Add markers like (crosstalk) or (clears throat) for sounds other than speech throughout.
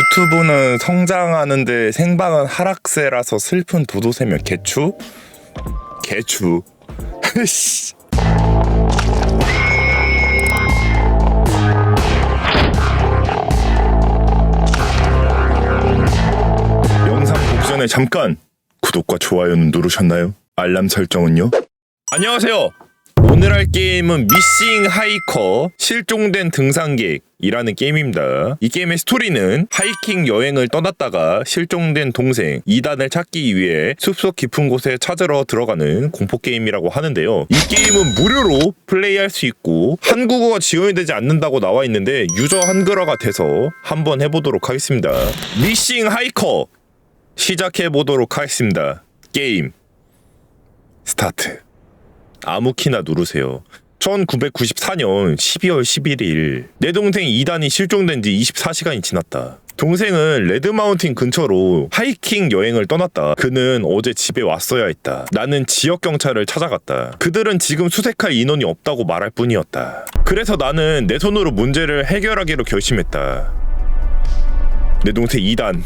유튜브는 성장하는데 생방은 하락세라서 슬픈 도도새며 개추? 개추. (laughs) 씨. 영상 보기 전에 잠깐 구독과 좋아요는 누르셨나요? 알람 설정은요? 안녕하세요. 오늘 할 게임은 미싱 하이커 실종된 등산객 이라는 게임입니다. 이 게임의 스토리는 하이킹 여행을 떠났다가 실종된 동생 이단을 찾기 위해 숲속 깊은 곳에 찾으러 들어가는 공포 게임이라고 하는데요. 이 게임은 무료로 플레이할 수 있고 한국어가 지원이 되지 않는다고 나와 있는데 유저 한글화가 돼서 한번 해보도록 하겠습니다. 미싱 하이커 시작해 보도록 하겠습니다. 게임 스타트. 아무 키나 누르세요. 1994년 12월 11일 내 동생 이단이 실종된 지 24시간이 지났다. 동생은 레드마운틴 근처로 하이킹 여행을 떠났다. 그는 어제 집에 왔어야 했다. 나는 지역 경찰을 찾아갔다. 그들은 지금 수색할 인원이 없다고 말할 뿐이었다. 그래서 나는 내 손으로 문제를 해결하기로 결심했다. 내 동생 이단,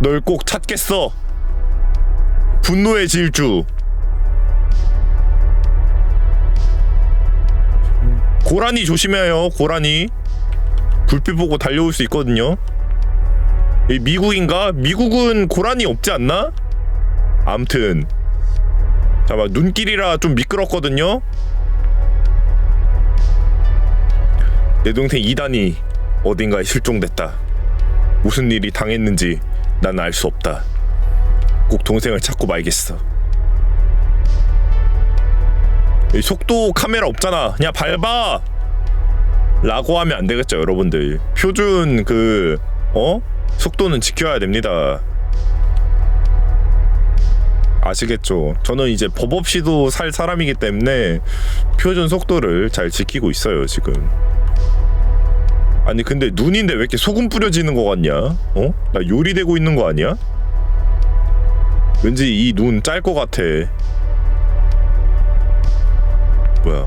널 꼭 찾겠어. 분노의 질주. 고라니 조심해요. 고라니 불빛 보고 달려올 수 있거든요. 이 미국인가? 미국은 고라니 없지 않나? 암튼 잠깐 눈길이라 좀 미끄럽거든요. 내 동생 이단이 어딘가에 실종됐다. 무슨 일이 당했는지 난 알 수 없다. 꼭 동생을 찾고 말겠어. 이 속도 카메라 없잖아. 그냥 밟아. 라고 하면 안 되겠죠, 여러분들. 표준 그 어? 속도는 지켜야 됩니다. 아시겠죠? 저는 이제 법 없이도 살 사람이기 때문에 표준 속도를 잘 지키고 있어요, 지금. 아니 근데 눈인데 왜 이렇게 소금 뿌려지는 거 같냐? 어? 나 요리되고 있는 거 아니야? 왠지 이 눈 짤 거 같아. 뭐야?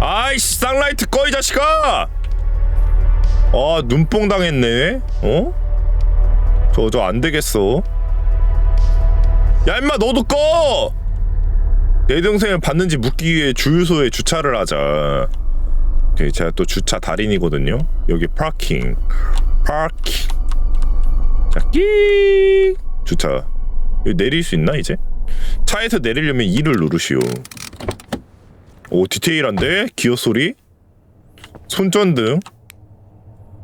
아이씨 쌍라이트 꺼이 자식아! 아 눈뽕 당했네. 어? 저 저 안 되겠어. 야 임마 너도 꺼! 내 동생을 봤는지 묻기 위해 주유소에 주차를 하자. 오케이, 제가 또 주차 달인이거든요. 여기 파킹, 파킹. 자, 끼 주차. 여기 내릴 수 있나 이제? 차에서 내리려면 2를 누르시오. 오 디테일한데 기어 소리. 손전등.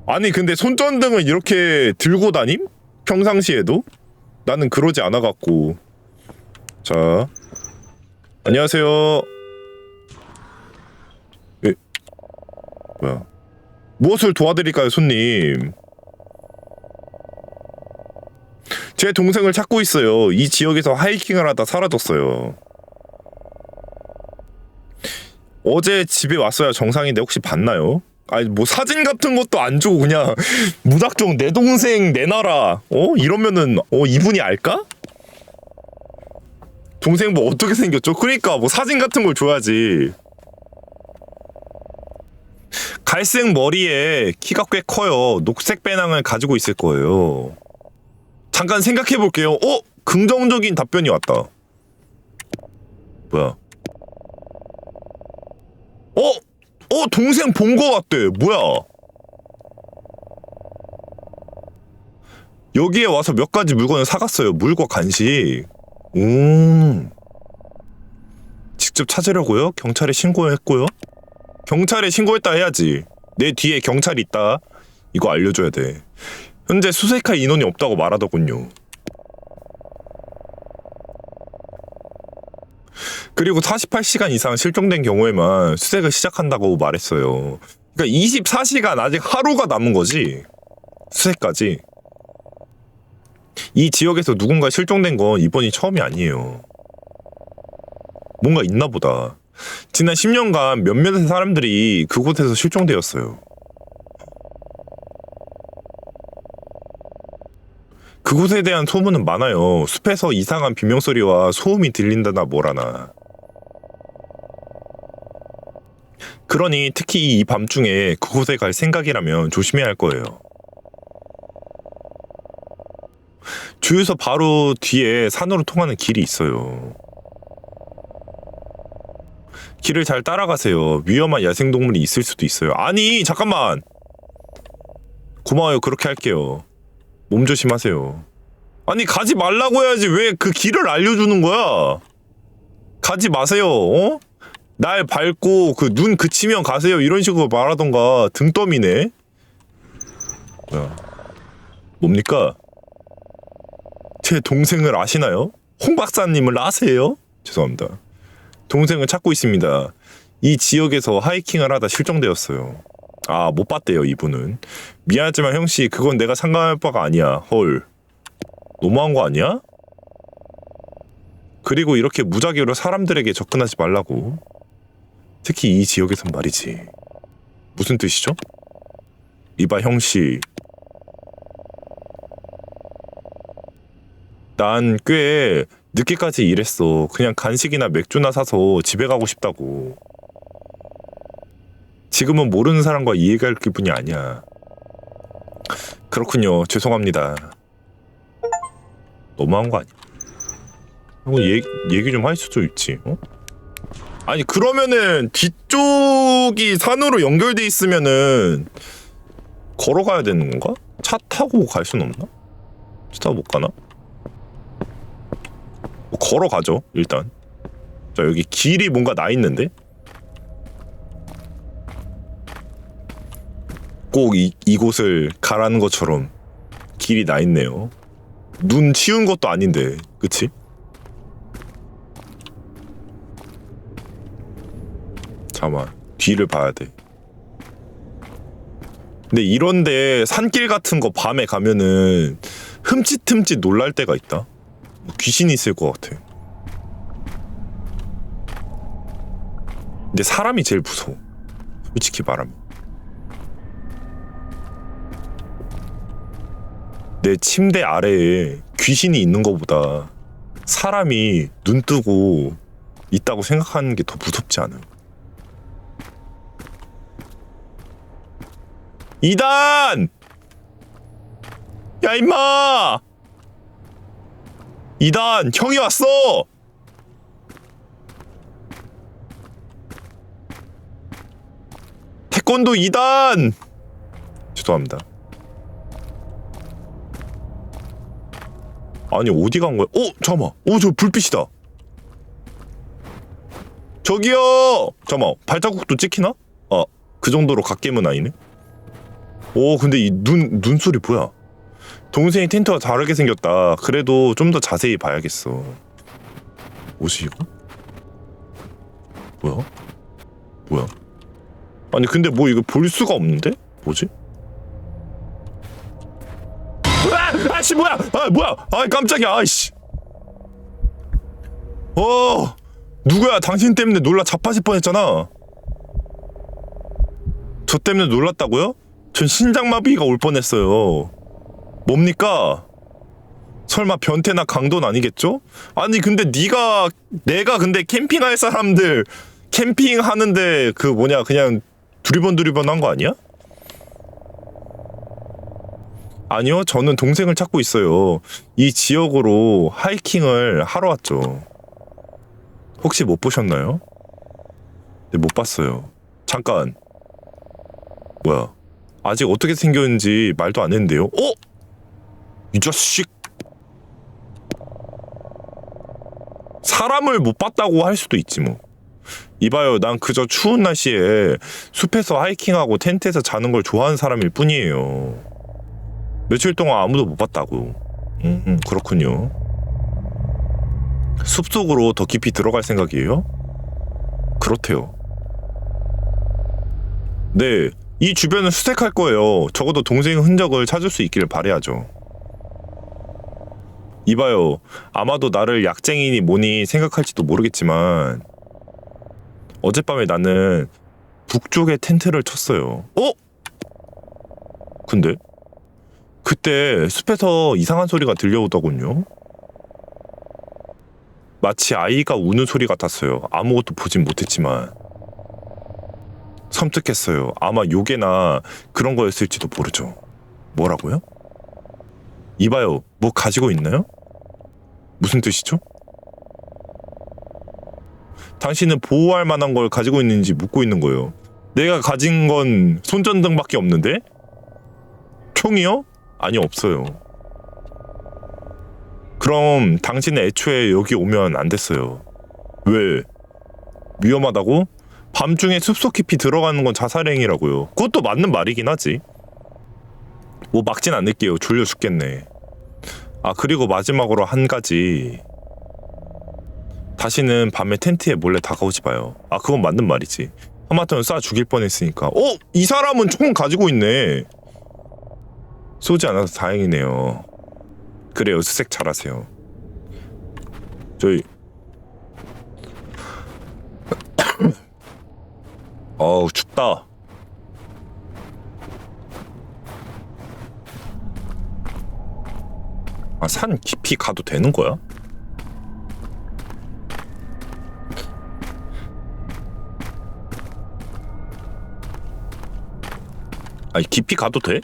아니 근데 손전등을 이렇게 들고 다님? 평상시에도? 나는 그러지 않아 갖고. 자. 안녕하세요. 에, 뭐야? 무엇을 도와드릴까요, 손님? 제 동생을 찾고 있어요. 이 지역에서 하이킹을 하다 사라졌어요. 어제 집에 왔어야 정상인데 혹시 봤나요? 아니 뭐 사진 같은 것도 안 주고 그냥 (laughs) 무작정 내 동생 내놔라 어 이러면은 어 이분이 알까? 동생 뭐 어떻게 생겼죠? 그러니까 뭐 사진 같은 걸 줘야지 갈색 머리에 키가 꽤 커요 녹색 배낭을 가지고 있을 거예요 잠깐 생각해 볼게요 어? 긍정적인 답변이 왔다 뭐야 어? 어 동생 본 거 같대 뭐야? 여기에 와서 몇 가지 물건을 사갔어요. 물과 간식. 음. 직접 찾으려고요? 경찰에 신고했고요? 경찰에 신고했다 해야지. 내 뒤에 경찰이 있다. 이거 알려줘야 돼. 현재 수색할 인원이 없다고 말하더군요 그리고 48시간 이상 실종된 경우에만 수색을 시작한다고 말했어요. 그러니까 24시간 아직 하루가 남은 거지. 수색까지. 이 지역에서 누군가 실종된 건 이번이 처음이 아니에요. 뭔가 있나 보다. 지난 10년간 몇몇의 사람들이 그곳에서 실종되었어요. 그곳에 대한 소문은 많아요. 숲에서 이상한 비명소리와 소음이 들린다나 뭐라나. 그러니 특히 이 밤중에 그곳에 갈 생각이라면 조심해야 할 거예요. 주유소 바로 뒤에 산으로 통하는 길이 있어요. 길을 잘 따라가세요. 위험한 야생동물이 있을 수도 있어요. 아니, 잠깐만. 고마워요. 그렇게 할게요. 몸 조심하세요. 아니, 가지 말라고 해야지. 왜 그 길을 알려주는 거야? 가지 마세요. 어? 날 밟고 그 눈 그치면 가세요. 이런 식으로 말하던가 등떠미네. 뭐야? 뭡니까? 제 동생을 아시나요? 홍 박사님을 아세요? 죄송합니다. 동생을 찾고 있습니다. 이 지역에서 하이킹을 하다 실종되었어요. 아, 못 봤대요, 이분은. 미안하지만 형씨, 그건 내가 상관할 바가 아니야. 헐. 너무한 거 아니야? 그리고 이렇게 무작위로 사람들에게 접근하지 말라고. 특히 이 지역에선 말이지. 무슨 뜻이죠? 이봐, 형씨. 난 꽤 늦게까지 일했어. 그냥 간식이나 맥주나 사서 집에 가고 싶다고. 지금은 모르는 사람과 이해갈 기분이 아니야. 그렇군요. 죄송합니다. 너무한 거 아니야? 이거 얘기, 얘기 좀 할 수도 있지. 어? 아니 그러면은 뒤쪽이 산으로 연결돼 있으면은 걸어가야 되는 건가? 차 타고 갈 수는 없나? 차 타고 못 가나? 뭐 걸어가죠 일단 자 여기 길이 뭔가 나 있는데 꼭 이, 이곳을 가라는 것처럼 길이 나 있네요 눈 치운 것도 아닌데 그치? 잠깐만 뒤를 봐야 돼 근데 이런데 산길 같은 거 밤에 가면은 흠칫흠칫 놀랄 때가 있다 뭐 귀신이 있을 것 같아. 근데 사람이 제일 무서워. 솔직히 말하면. 내 침대 아래에 귀신이 있는 것보다 사람이 눈 뜨고 있다고 생각하는 게 더 무섭지 않아요. 이단! 야, 임마! 이단 형이 왔어. 태권도 2단. 죄송합니다. 아니 어디 간 거야? 어 잠깐만. 어저 불빛이다. 저기요. 잠깐만 발자국도 찍히나? 아 그 정도로 갓겜은 아니네. 오 근데 이 눈 눈소리 뭐야? 동생이 텐트와 다르게 생겼다. 그래도 좀 더 자세히 봐야겠어. 뭐지 이거? 뭐야? 뭐야? 아니 근데 뭐 이거 볼 수가 없는데? 뭐지? 아! 아씨 뭐야? 아 뭐야? 아 깜짝이야. 아이씨. 어 누구야? 당신 때문에 놀라 자빠질 뻔했잖아. 저 때문에 놀랐다고요? 전 신장마비가 올 뻔했어요. 뭡니까? 설마 변태나 강도는 아니겠죠? 아니 근데 네가 내가 근데 캠핑할 사람들 캠핑 하는데 그 뭐냐 그냥 두리번 두리번 한 거 아니야? 아니요 저는 동생을 찾고 있어요 이 지역으로 하이킹을 하러 왔죠 혹시 못 보셨나요? 네, 못 봤어요 잠깐 뭐야 아직 어떻게 생겼는지 말도 안 했는데요. 어? 이 자식. 사람을 못 봤다고 할 수도 있지 뭐. 이봐요 난 그저 추운 날씨에 숲에서 하이킹하고 텐트에서 자는 걸 좋아하는 사람일 뿐이에요. 며칠 동안 아무도 못 봤다고. 음, 음 그렇군요. 숲 속으로 더 깊이 들어갈 생각이에요? 그렇대요. 네, 이 주변을 수색할 거예요. 적어도 동생의 흔적을 찾을 수 있기를 바래야죠. 이봐요. 아마도 나를 약쟁이니 뭐니 생각할지도 모르겠지만 어젯밤에 나는 북쪽에 텐트를 쳤어요. 어? 근데 그때 숲에서 이상한 소리가 들려오더군요. 마치 아이가 우는 소리 같았어요. 아무것도 보진 못했지만 섬뜩했어요. 아마 요괴나 그런 거였을지도 모르죠. 뭐라고요? 이봐요. 뭐 가지고 있나요? 무슨 뜻이죠? 당신은 보호할 만한 걸 가지고 있는지 묻고 있는 거예요. 내가 가진 건 손전등밖에 없는데? 총이요? 아니 없어요. 그럼 당신은 애초에 여기 오면 안 됐어요. 왜? 위험하다고? 밤중에 숲속 깊이 들어가는 건 자살행위라고요. 그것도 맞는 말이긴 하지. 뭐 막진 않을게요. 졸려 죽겠네. 아 그리고 마지막으로 한 가지. 다시는 밤에 텐트에 몰래 다가오지 마요. 아 그건 맞는 말이지. 하마터면 쏴 죽일 뻔했으니까. 어? 이 사람은 총 가지고 있네. 쏘지 않아서 다행이네요. 그래요. 수색 잘하세요. 저희 어우 춥다. 아 산 깊이 가도 되는 거야? 아니 깊이 가도 돼?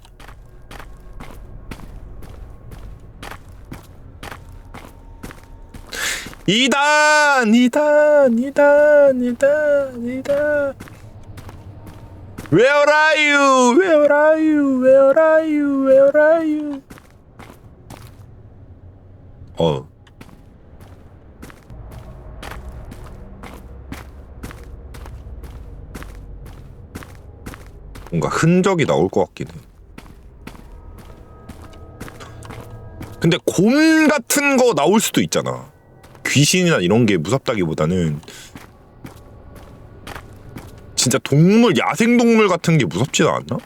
이단이단이단이단이단 Where are you? Where are you? Where are you? Where are you? 어. 뭔가 흔적이 나올 것 같긴 해. 근데 곰 같은 거 나올 수도 있잖아. 귀신이나 이런 게 무섭다기보다는 진짜 동물, 야생 동물 같은 게 무섭지 않나?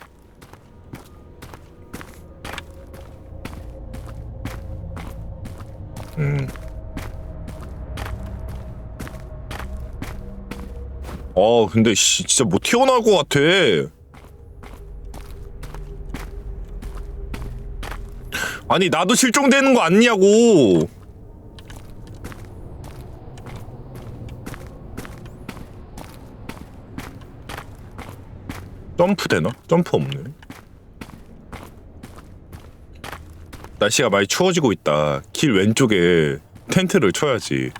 음. 어, 근데 씨, 진짜 못 튀어나올 것 같아. 아니 나도 실종되는 거 아니냐고. 점프 되나? 점프 없네. 날씨가 많이 추워지고 있다. 길 왼쪽에 텐트를 쳐야지.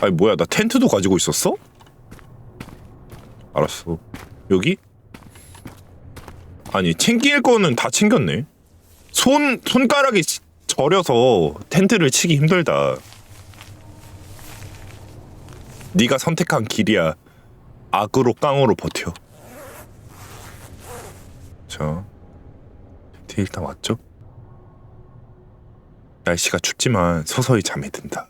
아니 뭐야 나 텐트도 가지고 있었어? 알았어. 여기? 아니 챙길 거는 다 챙겼네. 손 손가락이 지- 저려서 텐트를 치기 힘들다. 네가 선택한 길이야. 악으로 깡으로 버텨. 자, 텐트 일단 왔죠? 날씨가 춥지만 서서히 잠이 든다.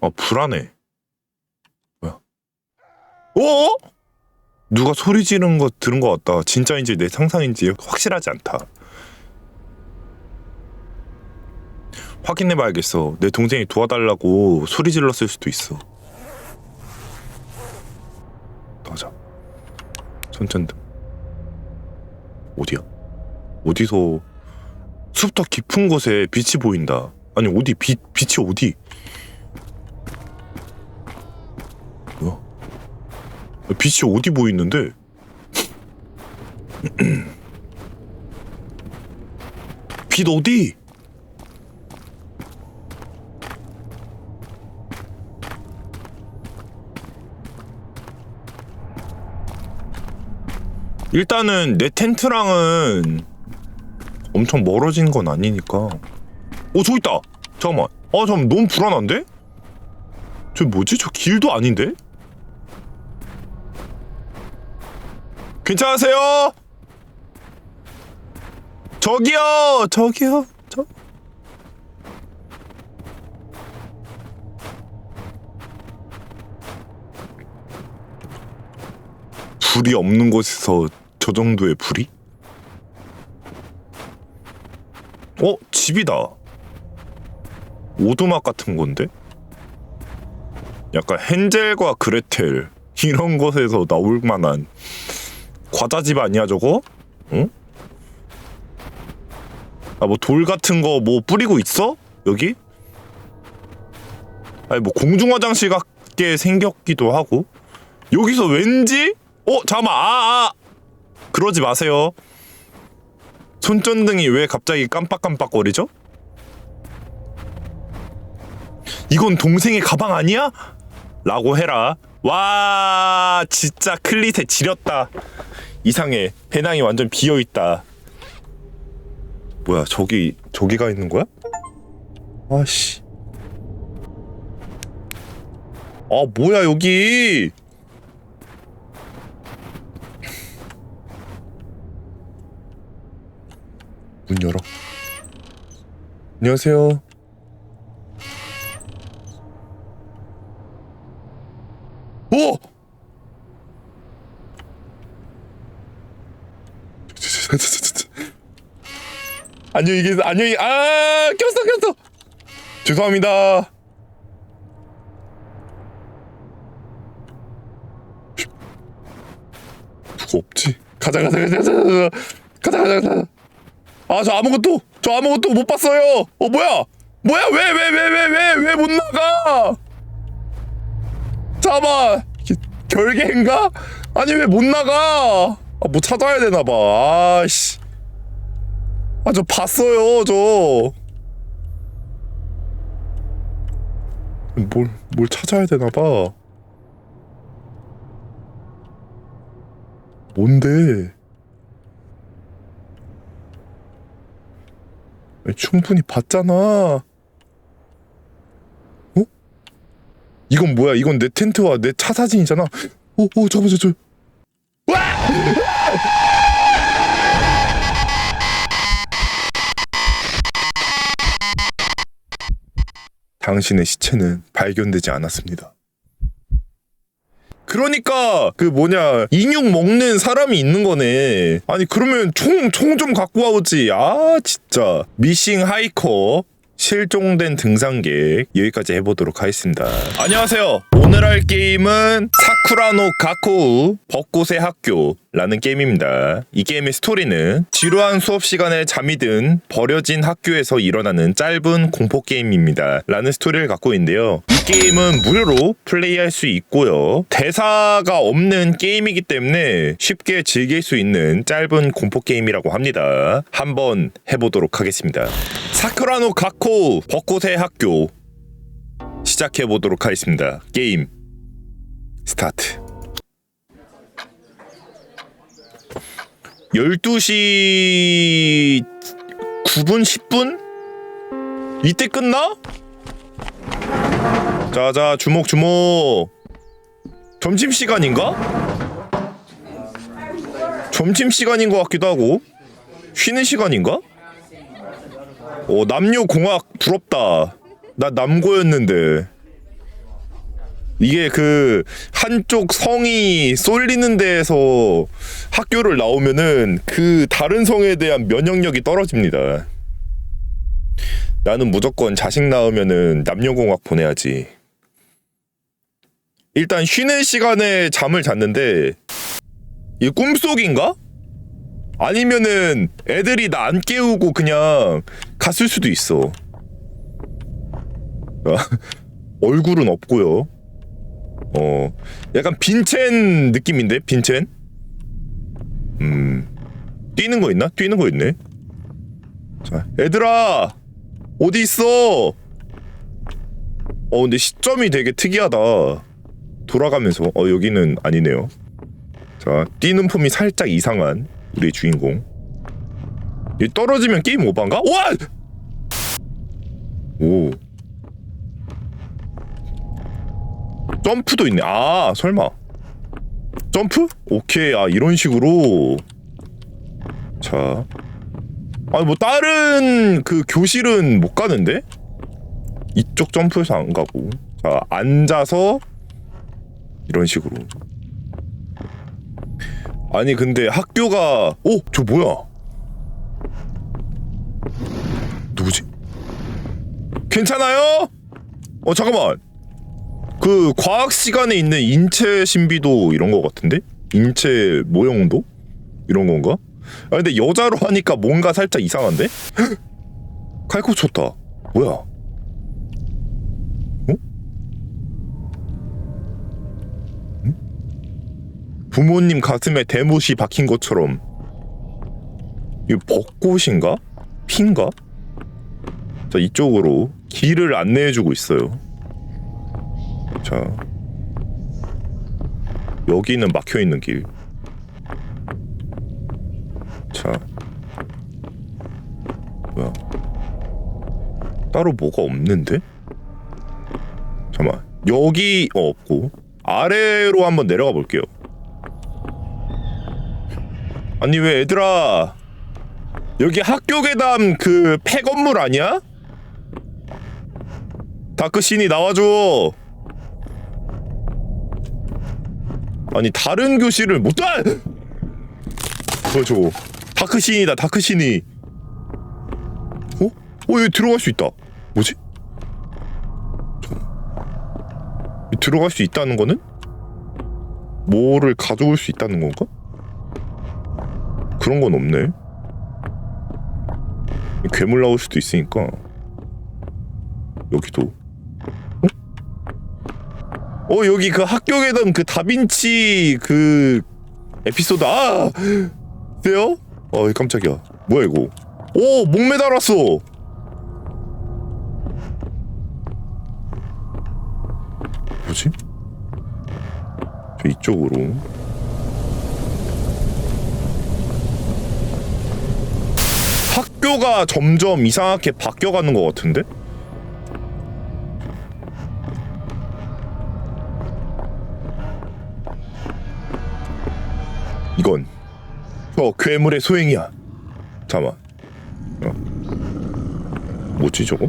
어 불안해. 뭐야? 어? 누가 소리 지르는 거 들은 것 같다. 진짜인지 내 상상인지 확실하지 않다. 확인해 봐야겠어. 내 동생이 도와달라고 소리 질렀을 수도 있어. 맞아. 손전등. 어디야? 어디서 숲더 깊은 곳에 빛이 보인다. 아니 어디 빛 빛이 어디? 뭐야? 빛이 어디 보이는데? (clears throat) 빛 어디? 일단은 내 텐트랑은 엄청 멀어진 건 아니니까. 오, 저 있다. 잠깐만. 아, 잠깐 너무 불안한데? 저 뭐지? 저 길도 아닌데? 괜찮으세요? 저기요, 저기요, 불이 없는 곳에서 저 정도의 불이? 어, 집이다. 오두막 같은 건데? 약간 헨젤과 그레텔 이런 곳에서 나올 만한 과자집 아니야 저거? 응? 아뭐 돌 같은 거 뭐 뿌리고 있어? 여기? 아니 뭐 공중 화장실 같게 생겼기도 하고 여기서 왠지 어 잠깐만 아, 아. 그러지 마세요 손전등이 왜 갑자기 깜빡깜빡거리죠? 이건 동생의 가방 아니야? 라고 해라 와 진짜 클릿에 지렸다 이상해 배낭이 완전 비어있다 뭐야 저기 저기가 있는 거야? 아씨 아 뭐야 여기 문 열어. 안녕하세요. 오! (laughs) 안녕히 계세요. 안녕히 아 꼈어 꼈어. 죄송합니다. 누구 없지? 가자 가자 가자 가자 가자 가자 가자. 가자. 아 저 아무것도 저 아무것도 못 봤어요. 어 뭐야? 뭐야? 왜 왜 왜 왜 왜 왜 못 나가? 잠깐만. 이게 결계인가? 아니 왜 못 나가? 아 뭐 찾아야 되나 봐. 아씨. 아 저 봤어요 저. 뭘, 뭘 찾아야 되나 봐. 뭔데 아니, 충분히 봤잖아 어? 이건 뭐야 이건 내 텐트와 내 차 사진이잖아 오, 오 잠깐만 저, 저. 당신의 시체는 발견되지 않았습니다. 그러니까 그 뭐냐 인육 먹는 사람이 있는 거네. 아니 그러면 총 총 좀 갖고 와오지. 아 진짜 미싱 하이커 실종된 등산객 여기까지 해보도록 하겠습니다. 안녕하세요. 오늘 할 게임은 사쿠라노 가코우 벚꽃의 학교 라는 게임입니다. 이 게임의 스토리는 지루한 수업 시간에 잠이 든 버려진 학교에서 일어나는 짧은 공포 게임입니다. 라는 스토리를 갖고 있는데요. 이 게임은 무료로 플레이할 수 있고요. 대사가 없는 게임이기 때문에 쉽게 즐길 수 있는 짧은 공포 게임이라고 합니다. 한번 해보도록 하겠습니다. 사쿠라노 가코 벚꽃의 학교 시작해 보도록 하겠습니다. 게임 스타트. 12시 9분 10분? 이때 끝나? 자자 주목 주목 점심 시간인가? 점심 시간인 것 같기도 하고 쉬는 시간인가? 어 남녀 공학 부럽다. 나 남고였는데 이게 그 한쪽 성이 쏠리는 데에서 학교를 나오면은 그 다른 성에 대한 면역력이 떨어집니다. 나는 무조건 자식 낳으면은 남녀공학 보내야지. 일단 쉬는 시간에 잠을 잤는데 이 꿈속인가? 아니면은 애들이 나 안 깨우고 그냥 갔을 수도 있어. 아, (laughs) 얼굴은 없고요. 어, 약간 빈첸 느낌인데 빈첸? 음, 뛰는 거 있나? 뛰는 거 있네. 자, 애들아, 어디 있어? 어, 근데 시점이 되게 특이하다. 돌아가면서, 어, 여기는 아니네요. 자, 뛰는 폼이 살짝 이상한 우리 주인공. 이 떨어지면 게임 오반가? 와! 오. 점프도 있네. 아, 설마. 점프? 오케이. 아, 이런 식으로. 자. 아니, 뭐, 다른 그 교실은 못 가는데? 이쪽 점프해서 안 가고. 자, 앉아서. 이런 식으로. 아니, 근데 학교가. 오! 저 뭐야? 누구지? 괜찮아요? 어, 잠깐만. 그 과학 시간에 있는 인체 신비도 이런 거 같은데? 인체 모형도 이런 건가? 아 근데 여자로 하니까 뭔가 살짝 이상한데? (gasps) 칼코 쳤다. 뭐야? 부모님 가슴에 대못이 박힌 것처럼 이 벚꽃인가? 핀가? 자 이쪽으로 길을 안내해주고 있어요. 자 여기는 막혀 있는 길. 자 뭐야? 따로 뭐가 없는데? 잠깐만 여기 어, 없고 아래로 한번 내려가 볼게요. 아니 왜 얘들아 여기 학교 괴담 그 폐건물 아니야? 다크신이 나와줘. 아니 다른 교실을 못 가. 뭐야 저거? 다크신이다 다크신이. 어? 어 여기 들어갈 수 있다. 뭐지? 들어갈 수 있다는 거는 뭐를 가져올 수 있다는 건가? 그런 건 없네. 괴물 나올 수도 있으니까 여기도 어? 어 여기 그 학교 괴담 그 다빈치 그 에피소드 아 세요? 어 깜짝이야 뭐야 이거 오 목 매달았어 뭐지? 저 이쪽으로 학교가 점점 이상하게 바뀌어가는 것 같은데? 이건 저 괴물의 소행이야. 잠깐만. 어. 뭐지 저거?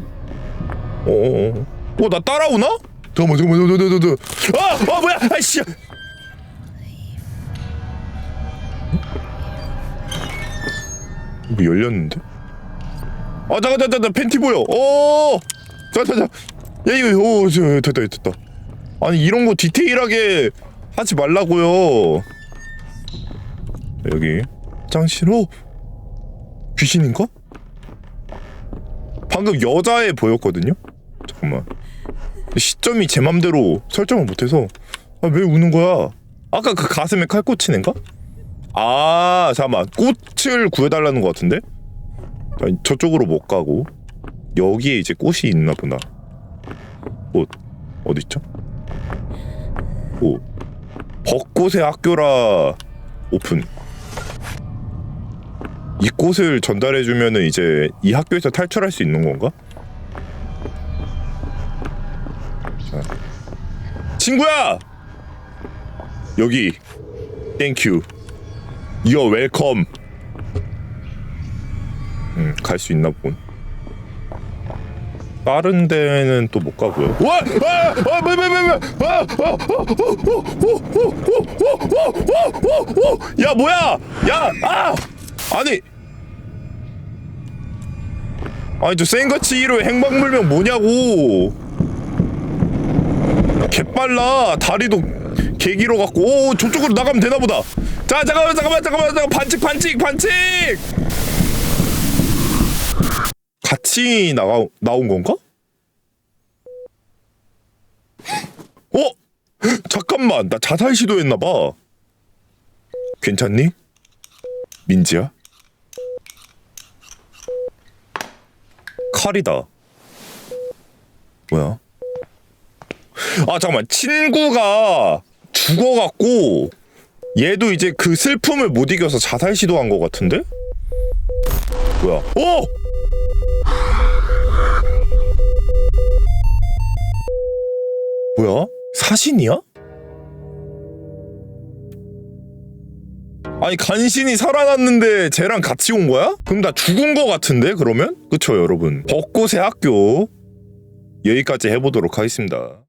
어어어. 어, 나 따라오나? 잠깐만, 잠깐만, 잠깐만, 잠깐만. 아, 아, 뭐야? 아이씨. 이거 열렸는데? 아 잠깐 잠깐 잠깐. 팬티 보여. 오 잠깐 잠깐 야 이거 오 저, 됐다 됐다. 아니 이런 거 디테일하게 하지 말라고요. 여기. 화장실 오 귀신인가? 방금 여자애 보였거든요? 잠깐만. 시점이 제 맘대로 설정을 못해서. 아, 왜 우는 거야? 아까 그 가슴에 칼 꽂힌 애인가? 아 잠깐만. 꽃을 구해달라는 것 같은데 자, 저쪽으로 못 가고 여기에 이제 꽃이 있나 보나 꽃 어디 있죠? 꽃 벚꽃의 학교라 오픈 이 꽃을 전달해 주면은 이제 이 학교에서 탈출할 수 있는 건가? 자. 친구야 여기 땡큐 You're welcome. 음, 갈수 있나 보군. 다른 데는 또 못 가고요. 와! 아! 아! 뭐, 뭐, 뭐, 뭐! 아! 아! 아! 야, 뭐야? 야! 아! 아니. 아니, 저 생가치 1호 행방불명 뭐냐고. 개빨라. 다리도 개기로 갖고. 오, 저쪽으로 나가면 되나 보다. 자, 잠깐만, 잠깐만, 잠깐만. 반칙, 반칙, 반칙. 같이 나가 나온 건가? 어? 잠깐만, 나 자살 시도했나 봐. 괜찮니? 민지야? 칼이다. 뭐야? 아 잠깐만 친구가 죽어갖고 얘도 이제 그 슬픔을 못 이겨서 자살 시도한 것 같은데? 뭐야? 어! 뭐야? 사신이야? 아니 간신히 살아났는데 쟤랑 같이 온 거야? 그럼 나 죽은 거 같은데 그러면? 그쵸 여러분 벚꽃의 학교 여기까지 해보도록 하겠습니다